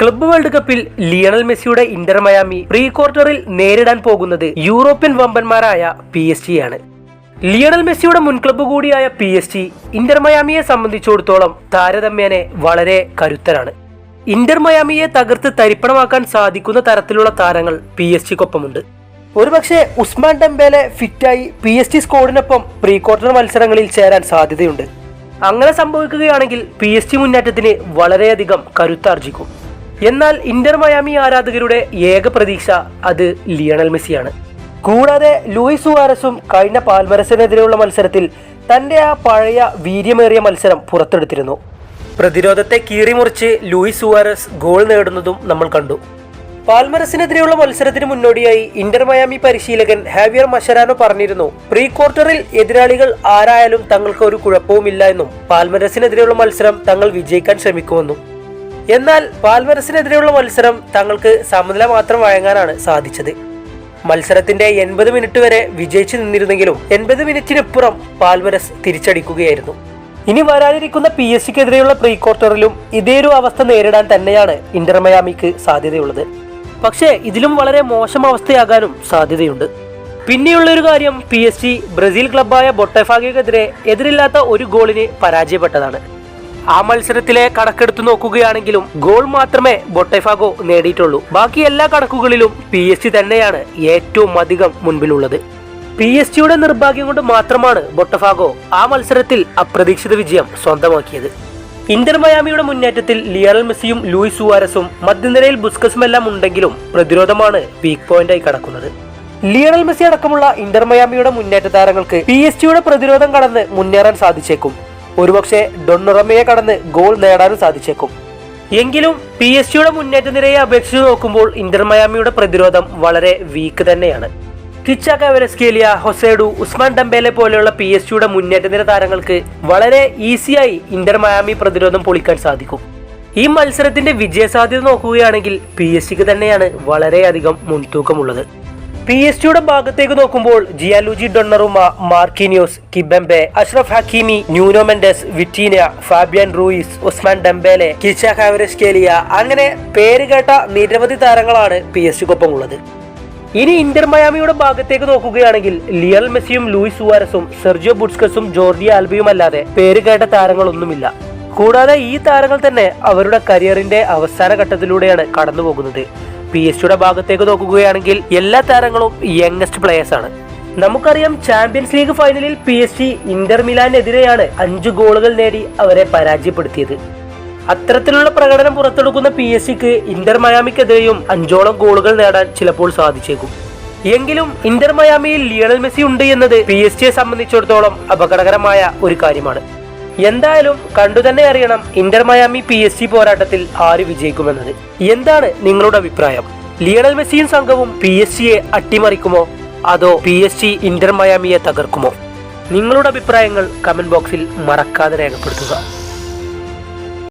Club world കപ്പിൽ Lionel മെസ്സിയുടെ Inter Miami pre ക്വാർട്ടറിൽ നേരിടാൻ പോകുന്നത് യൂറോപ്യൻ വമ്പന്മാരായ പി എസ് ജി ആണ്. ലിയണൽ മെസ്സിയുടെ മുൻ ക്ലബ്ബ് കൂടിയായ പി എസ് ജി ഇന്റർ മയാമിയെ സംബന്ധിച്ചിടത്തോളം താരതമ്യേനെ വളരെ കരുത്തരാണ്. ഇന്റർ മയാമിയെ തകർത്ത് തരിപ്പണമാക്കാൻ സാധിക്കുന്ന തരത്തിലുള്ള താരങ്ങൾ പി എസ് ജിക്കൊപ്പമുണ്ട് ഒരുപക്ഷെ ഉസ്മാൻ ഡംബേലെ ഫിറ്റായി പി എസ് ടി സ്കോഡിനൊപ്പം പ്രീ ക്വാർട്ടർ മത്സരങ്ങളിൽ ചേരാൻ സാധ്യതയുണ്ട്. അങ്ങനെ സംഭവിക്കുകയാണെങ്കിൽ പി എസ് ടി മുന്നേറ്റത്തിന് വളരെയധികം കരുത്താർജിക്കും. എന്നാൽ ഇന്റർ മയാമി ആരാധകരുടെ ഏക പ്രതീക്ഷ അത് ലിയണൽ മെസ്സിയാണ്. കൂടാതെ ലൂയിസ് സുവാരസും കഴിഞ്ഞ പാൽമരസിനെതിരെയുള്ള മത്സരത്തിൽ തന്റെ ആ പഴയ വീര്യമേറിയ മത്സരം പുറത്തെടുത്തിരുന്നു. പ്രതിരോധത്തെ കീറിമുറിച്ച് ലൂയിസ് സുവാരസ് ഗോൾ നേടുന്നതും നമ്മൾ കണ്ടു. പാൽമരസിനെതിരെയുള്ള മത്സരത്തിന് മുന്നോടിയായി ഇന്റർ മയാമി പരിശീലകൻ ഹാവിയർ മഷരാനോ പറഞ്ഞിരുന്നു പ്രീ ക്വാർട്ടറിൽ എതിരാളികൾ ആരായാലും തങ്ങൾക്ക് ഒരു കുഴപ്പവുമില്ല എന്നും പാൽമരസിനെതിരെയുള്ള മത്സരം തങ്ങൾ വിജയിക്കാൻ ശ്രമിക്കുമെന്നും. എന്നാൽ പാൽമരസിനെതിരെയുള്ള മത്സരം തങ്ങൾക്ക് സമനില മാത്രം വഴങ്ങാനാണ് സാധിച്ചത്. മത്സരത്തിന്റെ എൺപത് മിനിറ്റ് വരെ വിജയിച്ചു നിന്നിരുന്നെങ്കിലും എൺപത് മിനിറ്റിനിപ്പുറം പാൽമരസ് തിരിച്ചടിക്കുകയായിരുന്നു. ഇനി വരാനിരിക്കുന്ന പി എസ് സിക്കെതിരെയുള്ള പ്രീ ക്വാർട്ടറിലും ഇതേയൊരു അവസ്ഥ നേരിടാൻ തന്നെയാണ് ഇന്റർ മയാമിക്ക് സാധ്യതയുള്ളത്. പക്ഷേ ഇതിലും വളരെ മോശം അവസ്ഥയാകാനും സാധ്യതയുണ്ട്. പിന്നെയുള്ളൊരു കാര്യം പി എസ് ജി ബ്രസീൽ ക്ലബ്ബായ ബൊട്ടഫാഗയ്ക്കെതിരെ എതിരില്ലാത്ത ഒരു ഗോളിന് പരാജയപ്പെട്ടതാണ്. ആ മത്സരത്തിലെ കണക്കെടുത്തു നോക്കുകയാണെങ്കിലും ഗോൾ മാത്രമേ ബൊട്ടെഫാഗോ നേടിയിട്ടുള്ളൂ. ബാക്കി എല്ലാ കണക്കുകളിലും പി തന്നെയാണ് ഏറ്റവും അധികം മുൻപിലുള്ളത്. പി എസ് ജിയുടെ നിർഭാഗ്യം കൊണ്ട് മാത്രമാണ് ബൊട്ടഫാഗോ ആ മത്സരത്തിൽ അപ്രതീക്ഷിത വിജയം സ്വന്തമാക്കിയത്. ഇന്റർ മയാമിയുടെ മുന്നേറ്റത്തിൽ ലിയണൽ മെസ്സിയും ലൂയിസ് സുവാരസും മധ്യനിരയിൽ ബുസ്കസും എല്ലാം ഉണ്ടെങ്കിലും പ്രതിരോധമാണ് വീക്ക് പോയിന്റായി കടക്കുന്നത്. ലിയണൽ മെസ്സി അടക്കമുള്ള ഇന്റർ മയാമിയുടെ മുന്നേറ്റ താരങ്ങൾക്ക് പി എസ് ജിയുടെ പ്രതിരോധം കടന്ന് മുന്നേറാൻ സാധിച്ചേക്കും. ഒരുപക്ഷെ ഡൊണ്ണുറമയെ കടന്ന് ഗോൾ നേടാനും സാധിച്ചേക്കും. എങ്കിലും പി എസ് ജിയുടെ മുന്നേറ്റ നിരയെ അപേക്ഷിച്ച് നോക്കുമ്പോൾ ഇന്റർ മയാമിയുടെ പ്രതിരോധം വളരെ വീക്ക് തന്നെയാണ്. കിച്ച കവരസ്കേലിയ ഹൊസേഡു ഉസ്മാൻ ഡംബേലെ പോലെയുള്ള പി എസ് ജിയുടെ മുന്നേറ്റ നിര താരങ്ങൾക്ക് വളരെ ഈസിയായി ഇന്റർ മയാമി പ്രതിരോധം പൊളിക്കാൻ സാധിക്കും. ഈ മത്സരത്തിന്റെ വിജയസാധ്യത നോക്കുകയാണെങ്കിൽ പി എസ് ജിക്ക് തന്നെയാണ് വളരെയധികം മുൻതൂക്കമുള്ളത്. പി എസ് ജിയുടെ ഭാഗത്തേക്ക് നോക്കുമ്പോൾ Gianluigi Donnarumma Marquinhos Kimpembe Achraf Hakimi Nuno Mendes Vitinha Fabian Ruiz Ousmane Dembele Khvicha Kvaratskhelia അങ്ങനെ പേര് കേട്ട നിരവധി താരങ്ങളാണ് പി എസ് ജിക്കൊപ്പം ഉള്ളത് ഇനി ഇന്റർ മയാമിയുടെ ഭാഗത്തേക്ക് നോക്കുകയാണെങ്കിൽ ലിയൽ മെസ്സിയും ലൂയിസ് സുവാരസും സെർജിയോ ബുഡ്സ്കസും ജോർജി ആൽബിയും അല്ലാതെ പേര് കേട്ട താരങ്ങളൊന്നുമില്ല. കൂടാതെ ഈ താരങ്ങൾ തന്നെ അവരുടെ കരിയറിന്റെ അവസാന ഘട്ടത്തിലൂടെയാണ് കടന്നു പോകുന്നത് പി എസ് ജിയുടെ ഭാഗത്തേക്ക് നോക്കുകയാണെങ്കിൽ എല്ലാ താരങ്ങളും യങ്ങസ്റ്റ് പ്ലേയേഴ്സ് ആണ്. നമുക്കറിയാം ചാമ്പ്യൻസ് ലീഗ് ഫൈനലിൽ പി എസ് ജി ഇന്റർ മിലാനെതിരെയാണ് അഞ്ച് ഗോളുകൾ നേടി അവരെ പരാജയപ്പെടുത്തിയത്. അത്തരത്തിലുള്ള പ്രകടനം പുറത്തെടുക്കുന്ന പി എസ് സിക്ക് ഇന്റർ മയാമിക്കെതിരെയും അഞ്ചോളം ഗോളുകൾ നേടാൻ ചിലപ്പോൾ സാധിച്ചേക്കും. എങ്കിലും ഇന്റർ മയാമിയിൽ ലിയണൽ മെസ്സി ഉണ്ട് എന്നത് പി എസ് ജിയെ സംബന്ധിച്ചിടത്തോളം അപകടകരമായ ഒരു കാര്യമാണ്. എന്തായാലും കണ്ടു തന്നെ അറിയണം Inter Miami P S G പോരാട്ടത്തിൽ ആര് വിജയിക്കുമെന്നത്. എന്താണ് നിങ്ങളുടെ അഭിപ്രായം? ലിയണൽ മെസ്സിയും സംഘവും പി എസ് സിയെ അട്ടിമറിക്കുമോ? അതോ പി എസ് ജി ഇന്റർ മയാമിയെ തകർക്കുമോ? നിങ്ങളുടെ അഭിപ്രായങ്ങൾ കമന്റ് ബോക്സിൽ മറക്കാതെ രേഖപ്പെടുത്തുക.